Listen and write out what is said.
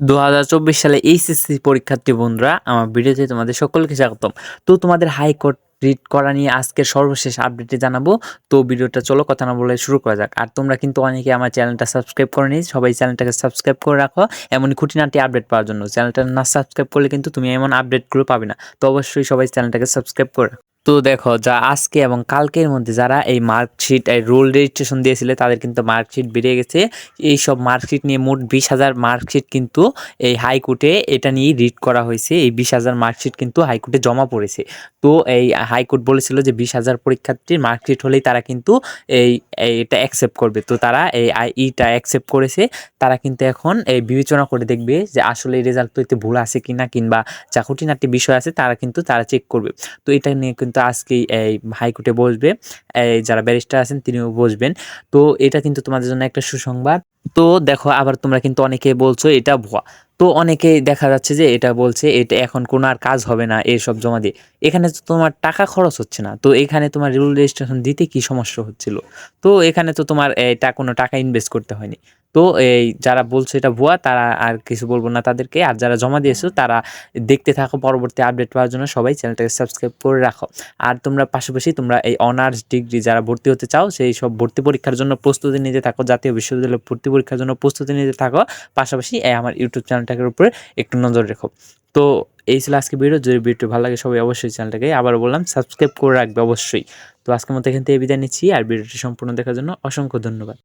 দু হাজার চব্বিশ সালে এইচএসসি পরীক্ষার্থী বন্ধুরা, আমার ভিডিওতে তোমাদের সকলকে স্বাগতম। তো তোমাদের হাইকোর্ট রিড করা নিয়ে আজকের সর্বশেষ আপডেটে জানাব। তো ভিডিওটা চলো কথা না বলে শুরু করা যাক। আর তোমরা কিন্তু অনেকে আমার চ্যানেলটা সাবস্ক্রাইব করে নিই সবাই চ্যানেলটাকে সাবস্ক্রাইব করে রাখো। এমনই খুঁটিনাটি আপডেট পাওয়ার জন্য। চ্যানেলটা না সাবস্ক্রাইব করলে কিন্তু তুমি এমন আপডেটগুলো পাবে না। তো অবশ্যই সবাই চ্যানেলটাকে সাবস্ক্রাইব করে। তো দেখো, যা আজকে এবং কালকের মধ্যে যারা এই মার্কশিট, এই রোল রেজিস্ট্রেশন দিয়েছিলে, তাদের কিন্তু মার্কশিট বেড়ে গেছে। এই সব মার্কশিট নিয়ে মোট বিশ হাজার মার্কশিট কিন্তু এই হাইকোর্টে এটা নিয়ে রিড করা হয়েছে। এই বিশ হাজার মার্কশিট কিন্তু হাইকোর্টে জমা পড়েছে। তো এই হাইকোর্ট বলেছিল যে বিশ হাজার পরীক্ষার্থীর মার্কশিট হলেই তারা কিন্তু এই এটা অ্যাকসেপ্ট করবে। তো তারা এই ইটা অ্যাকসেপ্ট করেছে। তারা কিন্তু এখন এই বিবেচনা করে দেখবে যে আসলে এই রেজাল্ট তো এতে ভুল আছে কিনা কিংবা যা খুঁটিনাটি বিষয় আছে, তারা কিন্তু তারা চেক করবে। তো এটা নিয়ে কিন্তু আজকেই এই হাইকোর্টে বসবে। যারা ব্যারিস্টার আছেন তিনিও বসবেন। তো এটা কিন্তু তোমাদের জন্য একটা সুসংবাদ। তো দেখো, আবার তোমরা কিন্তু অনেকে বলছো এটা ভুয়া। তো অনেকে দেখা যাচ্ছে যে এটা বলছে, এটা এখন কোনো আর কাজ হবে না এসব জমা দিয়ে। এখানে তো তোমার টাকা খরচ হচ্ছে না। তো এখানে তোমার রুল রেজিস্ট্রেশন দিতে কি সমস্যা হচ্ছিল? তো এখানে তো তোমার এটা কোনো টাকা ইনভেস্ট করতে হয়নি। তো এই যারা বলছে এটা ভুয়া, তারা আর কিছু বলব না তাদেরকে। আর যারা জমা দিয়েছ, তারা দেখতে থাকো, পরবর্তী আপডেট পাওয়ার জন্য সবাই চ্যানেলটাকে সাবস্ক্রাইব করে রাখো। আর তোমরা পাশাপাশি তোমরা এই অনার্স ডিগ্রি যারা ভর্তি হতে চাও, সেই সব ভর্তি পরীক্ষার জন্য প্রস্তুতি নিতে থাকো, জাতীয় বিশ্ববিদ্যালয় ভর্তি পরীক্ষার জন্য প্রস্তুতি নিতে থাকো। পাশাপাশি এই আমার ইউটিউব চ্যানেলটাকে উপরে একটু নজর রেখো। তো এই ছিল আজকে ভিডিও, যদি ভিডিও ভালো লাগে সবাই অবশ্যই চ্যানেলটাকে আবার বললাম, সাবস্ক্রাইব করে রাখবে অবশ্যই। তো আজকের মতো এখান থেকে বিদায় নিচ্ছি, আর ভিডিওটি সম্পূর্ণ দেখার জন্য অসংখ্য ধন্যবাদ।